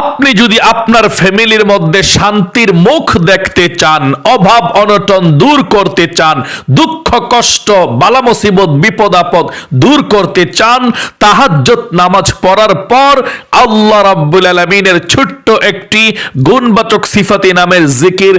আপনি যদি আপনার ফ্যামিলির মধ্যে শান্তির মুখ দেখতে চান, অভাব অনটন দূর করতে চান, দুঃখ, কষ্ট বালা মুসিবত বিপদ আপদ দূর করতে চান তাহাজ্জত নামাজ পড়ার পর আল্লাহ রাব্বুল আলামিনের ছোট্ট একটি গুণবাচক সিফাতি নামের জিকির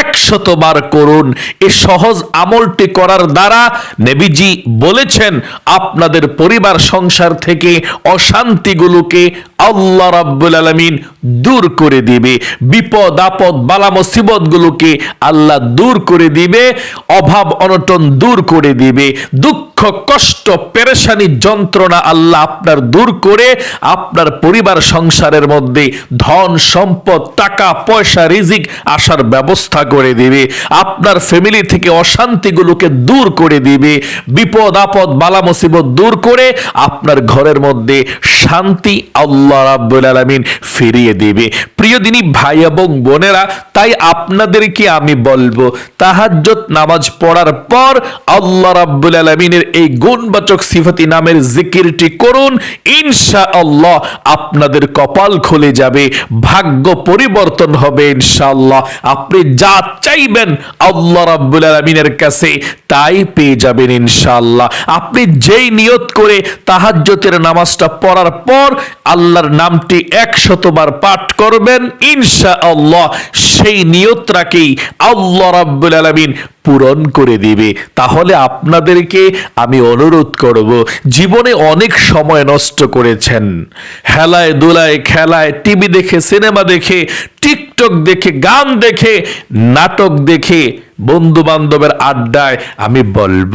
একশতবার করুন। এই সহজ আমলটি করার দ্বারা নেবিজি বলেছেন, আপনাদের পরিবার সংসার থেকে অশান্তিগুলোকে আল্লাহ রাব্বুল আলামিন দূর করে দিবে। বিপদ, আপদ, বালা, মুসিবত গুলোকে আল্লাহ দূর করে দিবে, অভাব, অনটন দূর করে দিবে। দুঃখ, কষ্ট, পেরেশানি, যন্ত্রণা আল্লাহ আপনার দূর করে, আপনার পরিবার, সংসারের মধ্যে ধন, সম্পদ, টাকা, পয়সা, রিজিক আসার ব্যবস্থা করে দিবে। আপনার ফ্যামিলি থেকে অশান্তিগুলোকে দূর করে দিবে। বিপদ, আপদ, বালা, মুসিবত দূর করে আপনার ঘরের মধ্যে শান্তি আল্লাহ রাব্বুল আলামিন ফিরিয়ে দিবে। প্রিয় দিনী ভাই এবং বোনেরা, তাই আপনাদেরকে আমি বলব তাহাজ্জত নামাজ পড়ার পর আল্লাহ রাব্বুল আলামিনের এই গুণবাচক সিফাতি নামের জিকিরটি করুন ইনশা আল্লাহ আপনাদের কপাল খুলে যাবে, ভাগ্য পরিবর্তন হবে ইনশাআল্লাহ। আপনি যা চাইবেন আল্লাহ রাব্বুল আলামিনের কাছে, তাই পেয়ে যাবেন ইনশাআল্লাহ। আপনি যেই নিয়ত করে তাহাজ্জতের নামাজটা পড়ার পর আল্লাহর নামটি একশতবার পাঠ করবেন ইনশা আল্লাহ সেই নিয়তটাকেই আল্লাহ রাব্বুল আলামিন পূরণ করে দিবে। তাহলে আপনাদেরকে আমি অনুরোধ করব, জীবনে অনেক সময় নষ্ট করেছেন। হেলায় দোলায় খেলায় টিভি দেখে, সিনেমা দেখে, টিকটক দেখে, গান দেখে, নাটক দেখে বন্ধু বান্ধবের আড্ডায় আমি বলব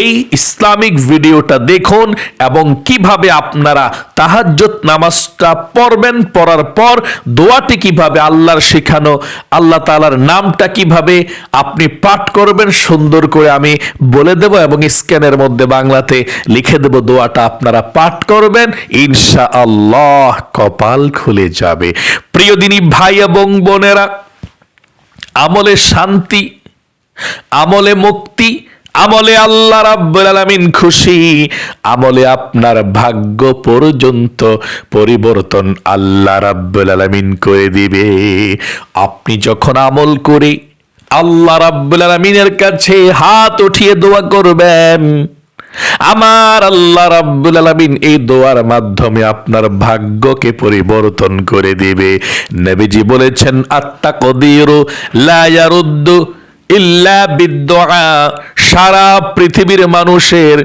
এই ইসলামিক ভিডিওটা দেখুন এবং কীভাবে আপনারা তাহাজ্জত নামাজটা পড়বেন, পড়ার পর দোয়াটি কীভাবে আল্লাহর শেখানো, আল্লাহ তাআলার নামটা কীভাবে আপনি পাঠ করবেন সুন্দর করে আমি বলে দেব এবং স্ক্যানের মধ্যে বাংলাতে লিখে দেব দোয়াটা আপনারা পাঠ করবেন ইনশা আল্লাহ কপাল খুলে যাবে। প্রিয় দিনী ভাই এবং বোনেরা, আমলে শান্তি, আমলে মুক্তি আমলে আল্লাহ রাব্বুল আলামিন খুশি। আমলে আপনার ভাগ্য পর্যন্ত পরিবর্তন আল্লাহ রাব্বুল আলামিন করে দিবে। আপনি যখন আমল করে আল্লাহ রাব্বুল আলামিনের কাছে হাত উঠিয়ে দোয়া করবেন, আমার আল্লাহ রাব্বুল আলামিন এই দোয়ার মাধ্যমে আপনার ভাগ্যকে পরিবর্তন করে দিবে। নবীজি বলেছেন আত্তা কদিরু লা ইয়ারুদ্দু ইল্লা বিদ্দুআ। সারা পৃথিবীর মানুষের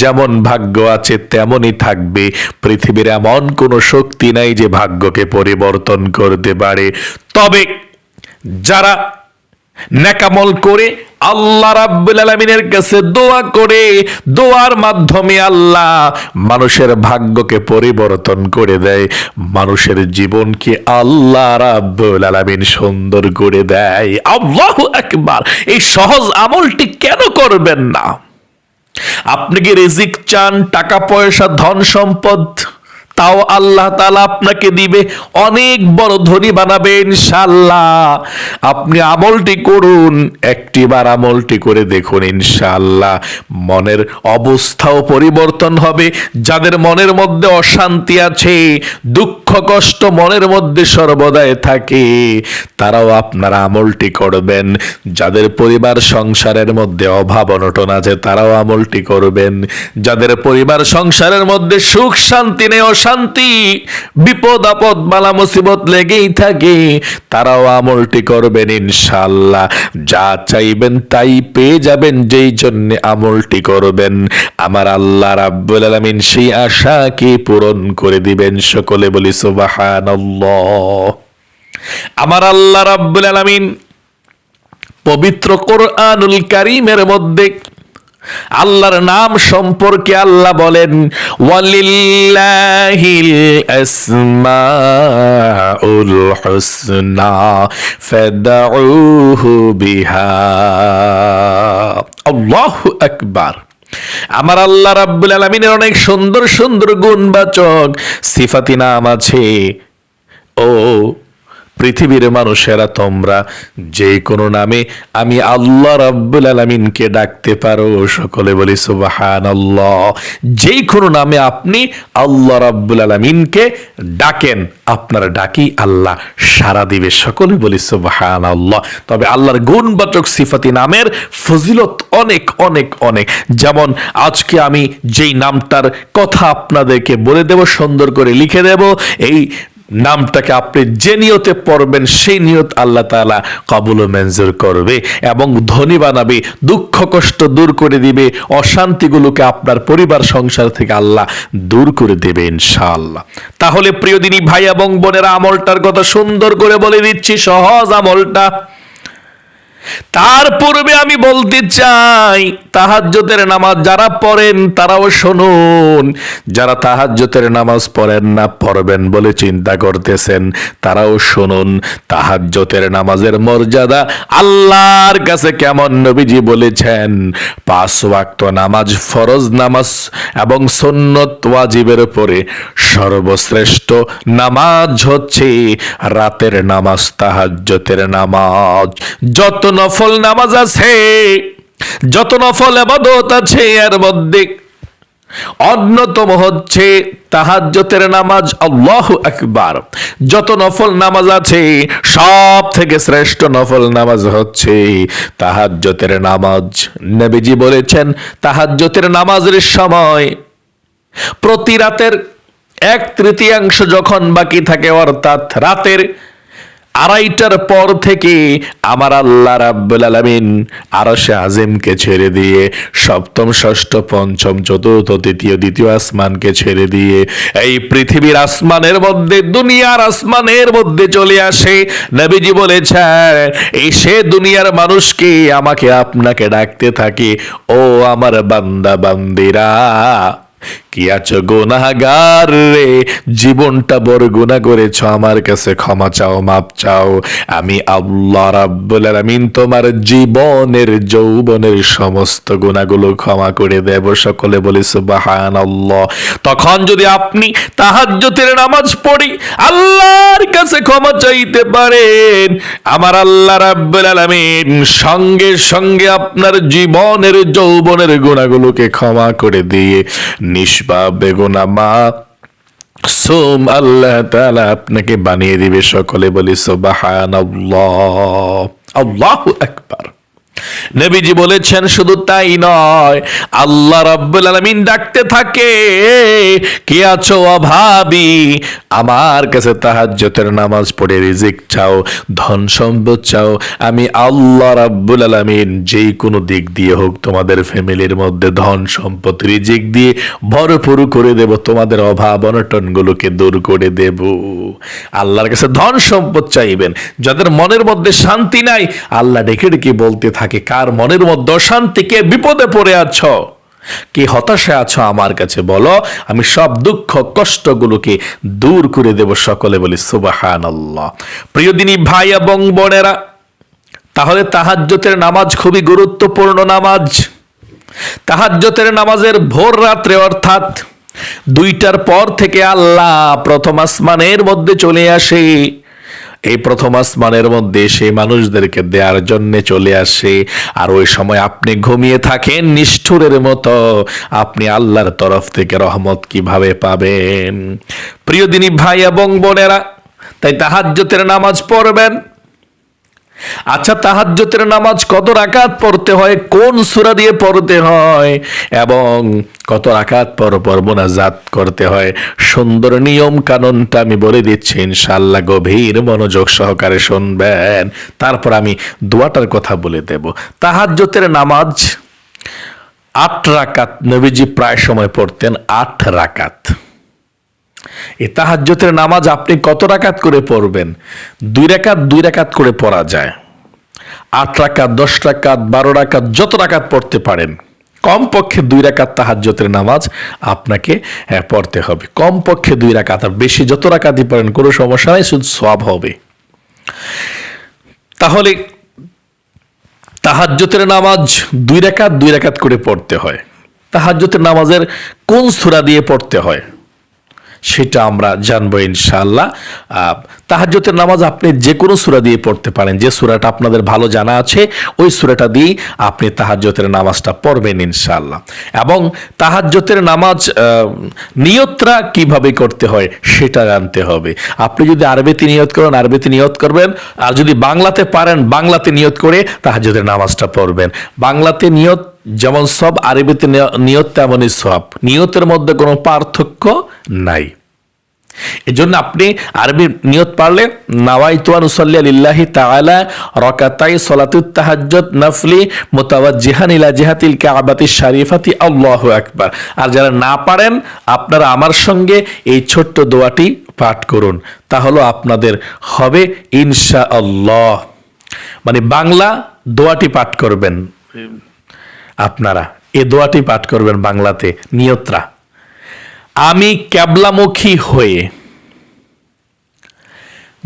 যেমন ভাগ্য আছে, তেমনই থাকবে। পৃথিবীর এমন কোনো শক্তি নাই যে ভাগ্যকে পরিবর্তন করতে পারে। তবে যারা নেকামল করে আল্লাহ রাব্বুল আলামিনের কাছে দোয়া করে, দোয়ার মাধ্যমে আল্লাহ মানুষের ভাগ্যকে পরিবর্তন করে দেয়, মানুষের জীবনকে আল্লাহ রাব্বুল আলামিন সুন্দর করে দেয়। আল্লাহু আকবার! এই সহজ আমলটি কেন করবেন না? আপনি কি রিজিক চান, টাকা পয়সা, ধন সম্পদ? তাও আল্লাহ তালা আপনাকে দিবে, অনেক বড় ধনী বানাবে ইনশাল্লাহ আপনি আমলটি করুন, একটিবার আমলটি করে দেখুন ইনশাল্লাহ মনের অবস্থাও পরিবর্তন হবে, যাদের মনের মধ্যে অশান্তি আছে, দুঃখ, কষ্ট মনের মধ্যে সর্বদাই থাকে, তারাও আপনারা আমলটি করবেন। যাদের পরিবার সংসারের মধ্যে অভাব অনটন আছে, তারাও আমলটি করবেন। যাদের পরিবার সংসারের মধ্যে সুখ শান্তি নেই অশান্তি বিপদ, আপদ বালা মুসিবত লেগেই থাকে, তারাও আমলটি করবেন ইনশাল্লাহ যা চাইবেন তাই পেয়ে যাবেন, যেই জন্য আমলটি করবেন। আমার আল্লাহ রাব্বুল আলামিন সেই আশাকে পূরণ করে দিবেন সকলে বলি সুবহানাল্লাহ। আমার আল্লাহ রাব্বুল আলামিন পবিত্র কোরআনুল কারীমের মধ্যে আল্লাহর নাম সম্পর্কে আল্লাহ বলেন বিহা। আকবার। আমার আল্লাহ রাব্বুল আলামিনের অনেক সুন্দর সুন্দর গুণবাচক সিফাতি নাম আছে, ও পৃথিবীর মানুষেরা, তোমরা যে কোনো নামে আমি আল্লাহ রাব্বুল আলামিনকে ডাকতে পারো। সকলে বলি সুবাহান আল্লাহ যেই কোনো নামে আপনি আল্লাহ রাব্বুল আলামিনকে ডাকেন। আপনার ডাকি আল্লাহ সারা দিবে। সকলে বলি সুবাহান আল্লাহ তবে আল্লাহর গুণবাচক সিফাতি নামের ফজিলত অনেক অনেক অনেক। যেমন আজকে আমি যেই নামটার কথা আপনাদেরকে বলে দেব, সুন্দর করে লিখে দেব, এই নামটাকে আপনি যে নিয়তে পড়বেন, সেই নিয়ত আল্লাহ তালা কবুল মঞ্জুর করবে এবং ধনী বানাবে দুঃখ, কষ্ট দূর করে দিবে, অশান্তিগুলোকে আপনার পরিবার, সংসার থেকে আল্লাহ দূর করে দেবে ইনশাআল্লাহ। তাহলে প্রিয় দিনী ভাই এবং বোনেরা, আমলটার কথা সুন্দর করে বলে দিচ্ছি, সহজ আমলটা। তার পূর্বে আমি বলতে চাই তাহাজ্জতের নামাজ যারা পড়েন তারাও শুনুন। যারা তাহাজ্জতের নামাজ পড়েন না, পড়বেন বলে চিন্তা করতেছেন, তারাও শুনুন। তাহাজ্জতের নামাজের মর্যাদা আল্লাহর কাছে কেমন নবীজি বলেছেন, পাঁচ ওয়াক্ত নামাজ ফরজ নামাজ এবং সুন্নত ওয়াজিবের উপরে সর্বশ্রেষ্ঠ নামাজ হচ্ছে রাতের নামাজ তাহাজ্জতের নামাজ। যত নফল নামাজ আছে, যত নফল আবাদত আছে এর মধ্যে অন্যতম হচ্ছে তাহাজ্জতের নামাজ, আল্লাহ আকবার। যত নফল নামাজ আছে সব থেকে শ্রেষ্ঠ নফল নামাজ হচ্ছে তাহাজ্জতের নামাজ। নবীজি বলেছেন তাহাজ্জতের নামাজের সময় প্রতি রাতের এক তৃতীয়াংশ যখন বাকি থাকে, অর্থাৎ রাতের আড়াইটার পর থেকে আমার আল্লাহ রাব্বুল আলামিন আরশে আজিমকে ছেড়ে দিয়ে সপ্তম, ষষ্ঠ, পঞ্চম, চতুর্থ, তৃতীয়, দ্বিতীয় আসমানকে ছেড়ে দিয়ে এই পৃথিবীর আসমানের মধ্যে, দুনিয়ার আসমানের মধ্যে চলে আসে। নবীজি বলেছেন, এই সে দুনিয়ার মানুষকে আমাকে আপনাকে ডাকতে থাকে, ও আমার বান্দা বান্দিরা কি আছো গুনাহগার রে? জীবনটা বড় গুনাহ করেছ, আমার কাছে ক্ষমা চাও মাপ চাও। আমি আল্লাহ রাব্বুল আলামিন তোমার জীবনের, যৌবনের সমস্ত গুনাহগুলো ক্ষমা করে দেব। সকলে বলি সুবহানাল্লাহ। তখন যদি আপনি তাহাজ্জুদের নামাজ পড়ি, আল্লাহর কাছে ক্ষমা চাইতে পারেন। আমার আল্লাহ রাব্বুল আলামিন সঙ্গে সঙ্গে আপনার জীবনের, যৌবনের গুণাগুলোকে ক্ষমা করে দিয়ে নিষ্পাপ বেগুনা মা সোম আল্লাহ তালা আপনাকে বানিয়ে দিবে সকলে বলি সোবাহান আল্লাহ আল্লাহ আকবার। নবীজি বলেছেন, শুধু তাই নয়, আল্লাহ রাব্বুল আলামিন ডাকতে থাকে, কে আছো অভাবী? আমার কাছে তাহাজ্জুদের নামাজ পড়ে রিজিক চাও, ধন সম্পদ চাও। আমি আল্লাহ রাব্বুল আলামিন যেই কোনো দিক দিয়ে হোক তোমাদের ফ্যামিলির মধ্যে ধন সম্পদ, রিজিক দিয়ে ভরপুর করে দেব, তোমাদের অভাব অনটনগুলোকে দূর করে দেব। আল্লাহর কাছে ধন সম্পদ চাইবেন, যাদের মনের মধ্যে শান্তি নাই, আল্লাহ ডেকে ডেকে বলতে থাকে কার মনের মধ্যে অশান্তি কে বিপদে পড়ে আছো? কি হতাশা আছো আমার কাছে বলো? আমি সব দুঃখ কষ্টগুলোকে দূর করে দেব সকলে বলি সুবাহান আল্লাহ প্রিয় দিনী ভাই এবং বোনেরা, তাহলে তাহাজ্জতের নামাজ খুবই গুরুত্বপূর্ণ নামাজ। তাহাজ্জতের নামাজের ভোর রাত্রে অর্থাৎ দুইটার পর থেকে আল্লাহ প্রথম আসমানের মধ্যে চলে আসে। এই প্রথম আসমানের মধ্যে সেই মানুষদেরকে দেওয়ার জন্যে চলে আসে। আর ওই সময় আপনি ঘুমিয়ে থাকেন নিষ্ঠুরের মতো। আপনি আল্লাহর তরফ থেকে রহমত কীভাবে পাবেন? প্রিয় দিনী ভাই এবং বোনেরা, তাই তাহাজ্যতের নামাজ পড়বেন। আচ্ছা তাহাজ্জতের নামাজ কত রাকাত পড়তে হয়? কোন সূরা দিয়ে পড়তে হয়? এবং কত রাকাত পর পর মোনাজাত করতে হয়? সুন্দর নিয়ম কানুনটা আমি বলে দিচ্ছি, ইনশাআল্লাহ গভীর মনোযোগ সহকারে শুনবেন। তারপর আমি দোয়াটার কথা বলে দেব। তাহাজ্জতের নামাজ আট রাকাত, নবীজি প্রায় সময় পড়তেন আট রাকাত। এই তাহাজ্জতের নামাজ আপনি কত রাকাত করে পড়বেন? দুই রাকাত দুই রাকাত করে পড়া যায়। আট রাকাত, দশ রাকাত, বারো রাকাত, যত রাকাত পড়তে পারেন। কমপক্ষে দুই রাকাত তাহাজ্জতের নামাজ আপনাকে পড়তে হবে। কমপক্ষে দুই রাকাত, আর বেশি যত রাকাতই পড়েন, কোনো সমস্যা নাই, শুধু সব হবে। তাহলে তাহাজ্জতের নামাজ দুই রাকাত দুই রাকাত করে পড়তে হয়। তাহাজ্জতের নামাজের কোন সুরা দিয়ে পড়তে হয়? সেটা আমরা জানব ইনশাআল্লাহ। তাহাজ্জতের নামাজ আপনি যে কোনো সূরা দিয়ে পড়তে পারেন। যে সূরাটা আপনাদের ভালো জানা আছে, ওই সূরাটা দিয়ে আপনি তাহাজ্জতের নামাজটা পড়বেন ইনশাআল্লাহ। এবং তাহাজ্জতের নামাজ নিয়তরা কীভাবে করতে হয় সেটা জানতে হবে। আপনি যদি আরবিতে নিয়ত করেন, আরবিতে নিয়ত করবেন। আর যদি বাংলাতে পারেন, বাংলাতে নিয়ত করে তাহাজ্জুদের নামাজটা পড়বেন। বাংলাতে নিয়ত যেমন সব আরবিতে নিয়ত, তেমনই সব। নিয়তের মধ্যে কোনো পার্থক্য নাই। এজন্য আপনি আরবি নিয়ত পারলে নাওয়াই তুয়ান উসল্লি লিল্লাহি তাআলা রাকাতাই সালাতুত তাহাজ্জুদ নফলি মুতাওয়াজ্জিহান ইলা জিহাতিল কাবাতি শরীফাতি। আল্লাহু আকবার। আর যারা না পারেন, আপনারা আমার সঙ্গে এই ছোট্ট দোয়াটি পাঠ করুন। তাহলে আপনাদের হবে ইনশাআল্লাহ। মানে বাংলা দোয়াটি পাঠ করবেন। আপনারা। এ দোয়াটি পাঠ করবেন বাংলাতে, নিয়তরা। আমি ক্যাবলামুখী হয়ে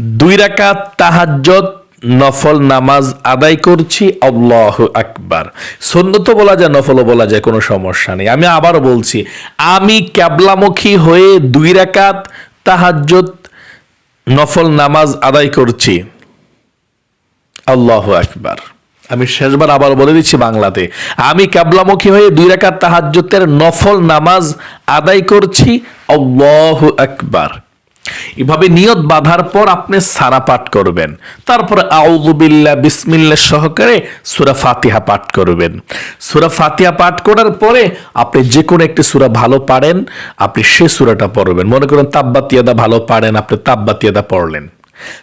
দুই রাকাত তাহাজ্জত নফল নামাজ আদায় করছি, আল্লাহ আকবার। সন্ন্যত বলা যায়, নফলও বলা যায়, কোনো সমস্যা নেই। আমি আবারও বলছি, আমি ক্যাবলামুখী হয়ে দুই রাকাত তাহাজ্জত নফল নামাজ আদায় করছি, আল্লাহ আকবার। আমি শেষবার আবার বলে দিচ্ছি বাংলাতে। আমি কাবলামুখী হয়ে দুই রাকাত তাহাজ্জুদের নফল নামাজ আদায় করছি। আল্লাহু আকবার। এভাবে নিয়ত বাঁধার পর আপনি সারা পাঠ করবেন। তারপরে আউযুবিল্লাহ বিসমিল্লা সহকারে সুরা ফাতিহা পাঠ করবেন। সুরা ফাতিহা পাঠ করার পরে আপনি যে কোনো একটি সুরা ভালো পারেন, আপনি সে সূরাটা পড়বেন। মনে করেন তাব্বাতিয়াদা ভালো পারেন, আপনি তাব্বাতিয়াদা পড়লেন।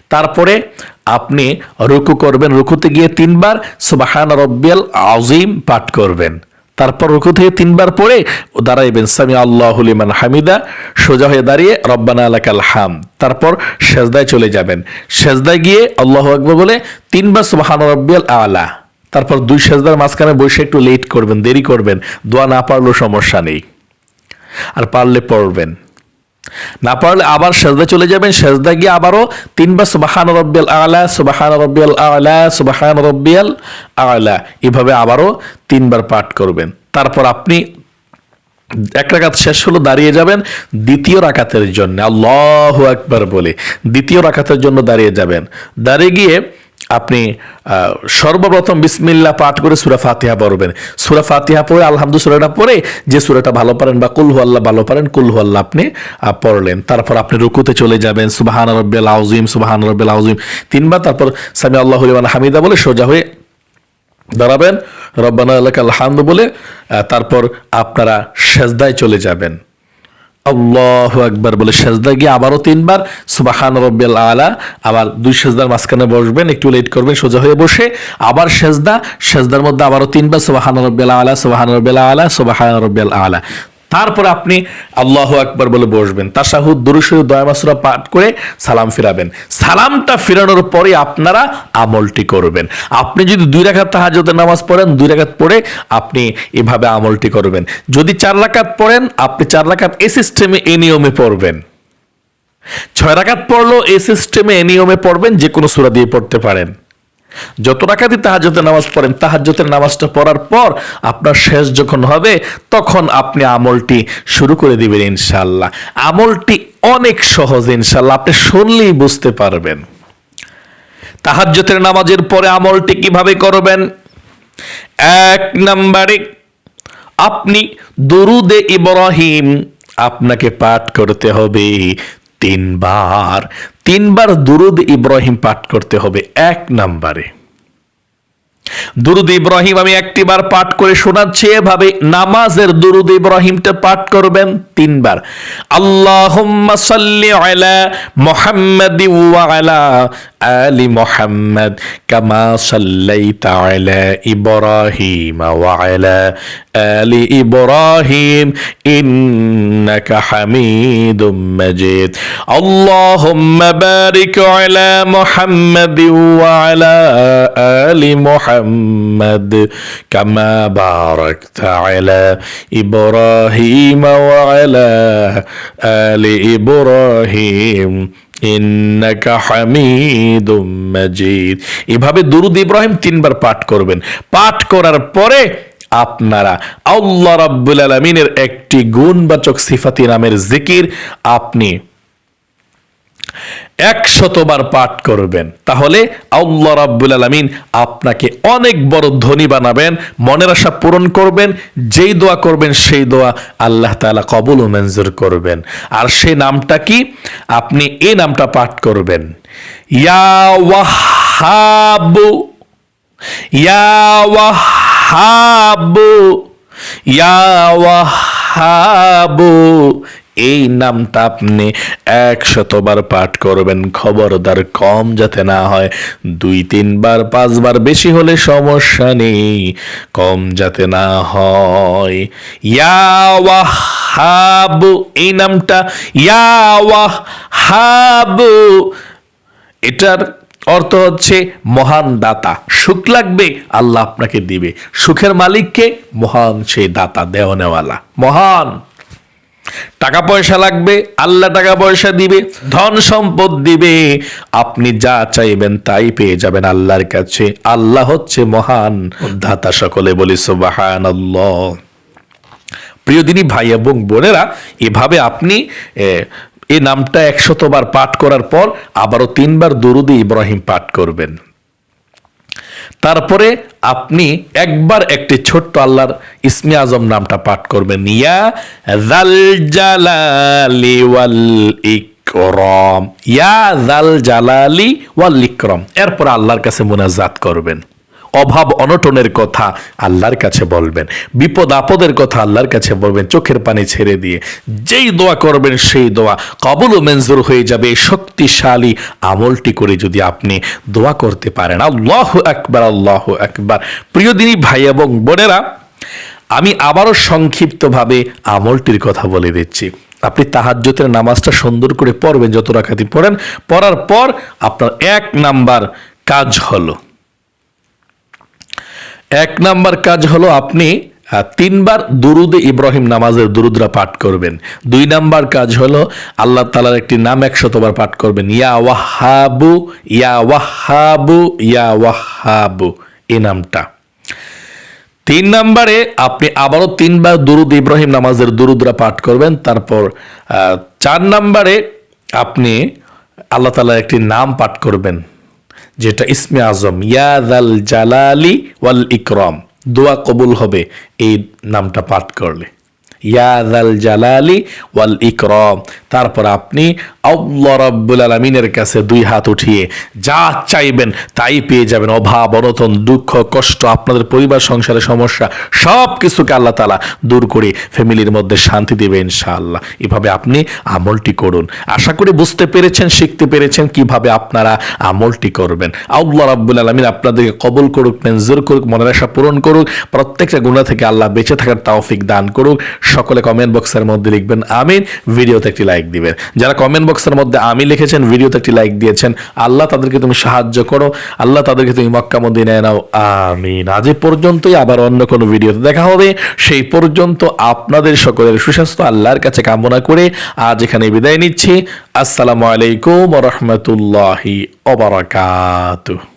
তারপরে আপনি রুকু করবেন, রুকুতে গিয়ে তিনবার সুবাহান রব্বিয়াল আজিম পাঠ করবেন। তারপর রুকু থেকে তিনবার পড়ে দাঁড়াইবেন সামি আল্লাহ লিমান হামিদা, সোজা হয়ে দাঁড়িয়ে রব্বানা আলাকাল হাম। তারপর সেজদায় চলে যাবেন। সেজদায় গিয়ে আল্লাহ আকবর বলে তিনবার সুবাহান রব্বিয়াল আলা। তারপর দুই সেজদার মাঝখানে বসে একটু লেট করবেন, দেরি করবেন, দোয়া না পারলেও সমস্যা নেই। আর পারলে পড়বেন। না পারলে আবার সেজদা চলে যাবেন, সেজদা গিয়ে আবারও তিনবার সুবাহান রব্বিয়াল আলা, সুবাহান রব্বিয়াল আলা, সুবাহান রব্বিয়াল আলা। এভাবে আবারও তিনবার পাঠ করবেন। তারপর আপনি এক রাকাত শেষ হলো, দাঁড়িয়ে যাবেন দ্বিতীয় রাকাতের জন্য। আল্লাহ একবার বলে, দ্বিতীয় রাকাতের জন্য দাঁড়িয়ে যাবেন। দাঁড়িয়ে গিয়ে আপনি সর্বপ্রথম বিসমিল্লাহ পাঠ করে সুরা ফাতিহা পড়বেন। সুরা ফাতিহা পড়ে আলহামদু সুরাটা পড়ে, যে সুরাটা ভালো পারেন বা কুলহু আল্লাহ ভালো পারেন কুলহু আল্লাহ আপনি পড়লেন। তারপর আপনি রুকুতে চলে যাবেন, সুবাহান রব্বিল আউজিম সুবাহান রব্বিল আউজিম তিনবার, তারপর সামি আল্লাহ হামিদা বলে সোজা হয়ে দাঁড়াবেন। রব্বানা আলাকাল হামদ বলে তারপর আপনারা সেজদায় চলে যাবেন। আল্লাহ একবার বলে সেজদা গিয়ে আবারও তিনবার, সুবাহান রব্বিল আলা, আবার দুই সেজদার মাঝখানে বসবেন, একটু লেট করবেন, সোজা হয়ে বসে আবার সেজদা, সেজদার মধ্যে আবারও তিনবার, সুবাহান রব্বিল আলা, সুবাহান রব্বিল আলা, সুবাহান রব্বিল আলা। তারপরে আপনি আল্লাহ আকবার বলে বসবেন। তাসাহুদ দুরুশরীফ দয়ামাসুরা পাঠ করে সালাম ফিরাবেন। সালামটা ফিরানোর পরে আপনারা আমলটি করবেন। আপনি যদি দুই রাখাত তাহাজ্জুদের নামাজ পড়েন, দুই রাকাত পড়ে আপনি এভাবে আমলটি করবেন। যদি চার রাকাত পড়েন, আপনি চার রাকাত এ সিস্টেমে এ নিয়মে পড়বেন। ছয় রাকাত পড়ল এ সিস্টেমে এ নিয়মে পড়বেন যে কোনো সূরা দিয়ে পড়তে পারেন। যত রাকাতই তাহাজ্জুদের নামাজ পড়েন, তাহাজ্জুদের নামাজটা পড়ার পর আপনার শেষ যখন হবে, তখন আপনি আমলটি শুরু করে দিবেন ইনশাল্লাহ আমলটি অনেক সহজ ইনশাল্লাহ আপনি শুনলেই বুঝতে পারবেন। তাহাজ্জুদের নামাজের পরে আমলটি কীভাবে করবেন? এক নম্বরে, আপনি দরুদে ইব্রাহিম আপনাকে পাঠ করতে হবে। তিনবার। তিনবার দুরুদ ইব্রাহিম পাঠ করতে হবে এক নম্বরে। দুরুদ ইব্রাহিম আমি একটিবার পাঠ করে শোনাচ্ছি, এভাবে নামাজের দুরুদ ইব্রাহিমটা পাঠ করবেন তিনবার। আল্লাহুম্মা সাল্লি আলা মুহাম্মাদ ওয়া আলা আলি মুহাম্মাদ কামা সাল্লাইতা আলা ইব্রাহিম ওয়া আলা আলি ইব্রাহিম ইন্নাকা হামিদুম মাজিদ। আল্লাহুম্মা বারিক আলা মুহাম্মাদ ওয়া আলা আলি মুহাম্মাদ বারাকতা আলা ইব্রাহিম ওয়া আলা আলি ইব্রাহিম ইন্নাকা এভাবে দুরুদ ইব্রাহিম তিনবার পাঠ করবেন। পাঠ করার পরে আপনারা আল্লাহ রাব্বুল আলমিনের একটি গুণবাচক সিফাতি নামের জিকির আপনি একশতবার পাঠ করবেন। তাহলে আল্লাহ রাব্বুল আলামিন আপনাকে অনেক বড় ধনী বানাবেন, মনের আশা পূরণ করবেন, যেই দোয়া করবেন সেই দোয়া আল্লাহ তাআলা কবুল ও মঞ্জুর করবেন। আর সেই নামটা কি? আপনি এই নামটা পাঠ করবেন। ইয়া ওয়াহাবু ইয়া ওয়াহাবু ইয়া ওয়াহাবু এই নামটা আপনি একশতবার পাঠ করবেন। খবরদার কম যাতে না হয়। দুই, তিনবার, পাঁচবার বেশি হলে সমস্যা নেই। কম যাতে না হয়। ইয়া ওয়াহাবু, এই নামটা। ইয়া ওয়াহাবু। এটার অর্থ হচ্ছে মহান দাতা। সুখ লাগবে, আল্লাহ আপনাকে দিবে। সুখের মালিককে মহান সেই দাতা, দেওয়ানেওয়ালা। মহান। টাকা পয়সা লাগবে, আল্লাহ টাকা পয়সা দিবে, ধন সম্পদ দিবে। আপনি যা চাইবেন তাই পেয়ে যাবেন আল্লাহর কাছে। আল্লাহ হচ্ছে মহান দাতা সকলে বলি সুবাহান প্রিয় দিনী ভাই এবং বোনেরা, এভাবে আপনি এই নামটা একশতবার পাঠ করার পর আবারও তিনবার দরুদি ইব্রাহিম পাঠ করবেন। তারপরে আপনি একবার একটি ছোট্ট আল্লাহর ইসমে আজম নামটা পাঠ করবেন। ইয়া জাল জালালি ওয়াল ইকরম। ইয়া জাল জালালি ওয়াল ইকরম। এরপর আল্লাহর কাছে মোনাজাত করবেন। অভাব অনটনের কথা আল্লাহর কাছে বলবেন। বিপদ আপদের কথা আল্লাহর কাছে বলবেন, চোখের পানি ছেড়ে দিয়ে। যেই দোয়া করবেন, সেই দোয়া কবল ও মঞ্জুর হয়ে যাবে। শক্তিশালী আমলটি করে যদি আপনি দোয়া করতে পারেন। আল্লাহ একবার আল্লাহ একবার প্রিয় দিনী ভাই এবং বোনেরা, আমি আবারও সংক্ষিপ্তভাবে আমলটির কথা বলে দিচ্ছি। আপনি তাহাজ্জতের নামাজটা সুন্দর করে পড়বেন, যত রাখাতি পড়েন। পড়ার পর আপনার এক নাম্বার কাজ হলো এক নাম্বার কাজ হলো আপনি তিনবার দুরুদে ইব্রাহিম নামাজের দুরুদরা পাঠ করবেন। দুই নাম্বার কাজ হলো আল্লাহ তালার একটি নাম একশতবার পাঠ করবেন। ইয়া ওয়াহাবু ইয়া ওয়াহাবু ইয়া ওয়াহাবু এ নামটা। তিন নাম্বারে আপনি আবারও তিনবার দুরুদ ইব্রাহিম নামাজের দুরুদরা পাঠ করবেন। তারপর চার নাম্বারে আপনি আল্লাহ তালার একটি নাম পাঠ করবেন। যেটা ইসমে আজম ইয়াদাল জালালি ওয়াল ইকরম। দোয়া কবুল হবে এই নামটা পাঠ করলে। ইয়াদাল জালালি ওয়াল ইকরম। তারপর আপনি আল্লাহ রাব্বুল আলামিনের কাছে দুই হাত উঠিয়ে যা চাইবেন তাই পেয়ে যাবেন। অভাব অনতন দুঃখ, কষ্ট, আপনাদের পরিবার সংসারের সমস্যা সব কিছুকে আল্লাহ তালা দূর করে ফ্যামিলির মধ্যে শান্তি দেবে ইনশাআল্লাহ। এভাবে আপনি আমলটি করুন। আশা করি বুঝতে পেরেছেন, শিখতে পেরেছেন কীভাবে আপনারা আমলটি করবেন। আল্লাহ রাব্বুল আলামিন আপনাদেরকে কবুল করুক, মঞ্জুর করুক, মনের আশা পূরণ করুক, প্রত্যেকটা গুণা থেকে আল্লাহ বেঁচে থাকার তৌফিক দান করুক। সকলে কমেন্ট বক্সের মধ্যে লিখবেন আমিন ভিডিওতে একটি লাইক দিবেন। যারা কমেন্ট বক্সের মধ্যে আমি লিখেছেন ভিডিওতে একটি লাইক দিয়েছেন, আল্লাহ তাদেরকে তুমি সাহায্য করো, আল্লাহ তাদেরকে তুমি মক্কা মদিনায় নাও, আমিন। আজ পর্যন্তই, আবার অন্য কোনো ভিডিওতে দেখা হবে। সেই পর্যন্ত আপনাদের সকলের সুস্বাস্থ্য, আল্লাহর কাছে কামনা করে আজ এখানে বিদায় নিচ্ছি। আসসালামু আলাইকুম রহমতুল্লাহি ওবরাকাতুহ